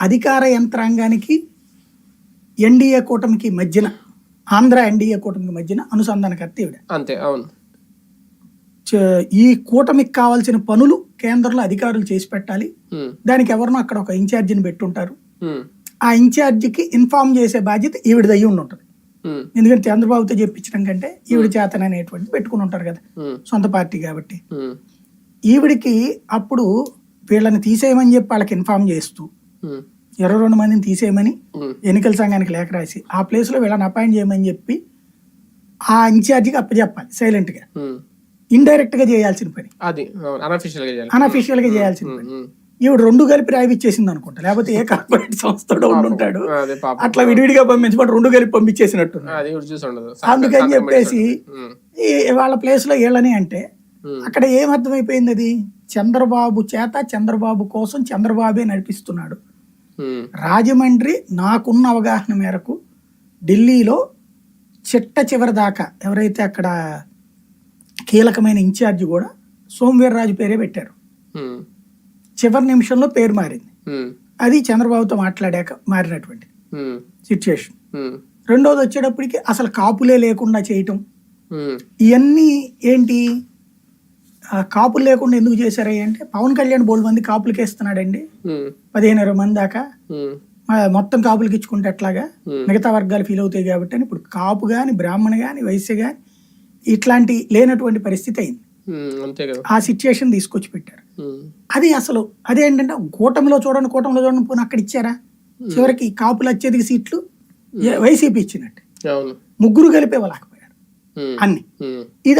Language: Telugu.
అధికార యంత్రాంగానికి ఎన్డీఏ కూటమికి మధ్యన ఆంధ్ర ఎన్డీఏ కూటమికి మధ్యన అనుసంధానకర్త ఈవిడ. అంతే అవును. ఈ కూటమికి కావాల్సిన పనులు కేంద్రంలో అధికారులు చేసి పెట్టాలి. దానికి ఎవరినో అక్కడ ఒక ఇన్ఛార్జిని పెట్టుంటారు. ఆ ఇన్ఛార్జికి ఇన్ఫార్మ్ చేసే బాధ్యత ఈవిడది అయ్యి ఉండి ఉంటుంది ఎందుకంటే చంద్రబాబుతో చెప్పించడం కంటే ఈవిడ చేతన అనేటువంటి పెట్టుకుని ఉంటారు కదా. సొంత పార్టీ కాబట్టి. ఈవిడికి అప్పుడు వీళ్ళని తీసేయమని చెప్పి వాళ్ళకి ఇన్ఫార్మ్ చేస్తూ ఇరవై రెండు మందిని తీసేయమని ఎన్నికల సంఘానికి లేఖ రాసి ఆ ప్లేస్లో వీళ్ళని అపాయింట్ చేయమని చెప్పి ఆ ఇన్ఛార్జికి అప్పచెప్పాలి సైలెంట్గా. ఉమ్. ఇండైరెక్ట్గా చేయాల్సిన పని. అది. అనఫిషియల్గా చేయాల్సిన పని. ఈవిడ రెండు కలిపి రాయిచ్చేసింది అనుకుంటా. లేకపోతే ఏ కార్పొరేట్ సంస్థలో ఉంటాడు అట్లా విడివిడిగా పంపించబడి రెండు కలిపి పంపించేసినట్టు అందుకని చెప్పేసి వాళ్ళ ప్లేస్లో వీళ్ళని అంటే అక్కడ ఏం అర్థమైపోయింది అది? చంద్రబాబు చేత చంద్రబాబు కోసం చంద్రబాబే నడిపిస్తున్నాడు. రాజమండ్రి నాకున్న అవగాహన మేరకు ఢిల్లీలో చిట్ట చివరి దాకా ఎవరైతే అక్కడ కీలకమైన ఇన్ఛార్జి కూడా సోమవీర్రాజు పేరే పెట్టారు. ఉమ్, చివరి నిమిషంలో పేరు మారింది. ఉమ్, అది చంద్రబాబుతో మాట్లాడాక మారినటువంటి సిచ్యుయేషన్. రెండోది వచ్చేటప్పటికి అసలు కాపులే లేకుండా చేయటం. ఇవన్నీ ఏంటి? కాపులు లేకుండా ఎందుకు చేశారు అంటే పవన్ కళ్యాణ్ బోల్డ్ మంది కాపులకి ఇస్తున్నాడండి పదిహేను ఇరవై మంది దాకా. మొత్తం కాపులకి ఇచ్చుకుంటే Hmm. మిగతా వర్గాలు ఫీల్ అవుతాయి కాబట్టి అని ఇప్పుడు కాపు కానీ బ్రాహ్మణ కానీ వైశ్య కానీ ఇట్లాంటి లేనటువంటి పరిస్థితి అయింది. ఆ సిచ్యుయేషన్ తీసుకొచ్చి పెట్టారు. అది అసలు అదేంటంటే కూటమిలో చూడండి కూటమిలో చూడండి పోనీ అక్కడ ఇచ్చారా? చివరికి కాపులు అత్యధిక సీట్లు వైసీపీ ఇచ్చినట్టు. ముగ్గురు కలిపే వాళ్ళకపోయారు అన్ని. ఇది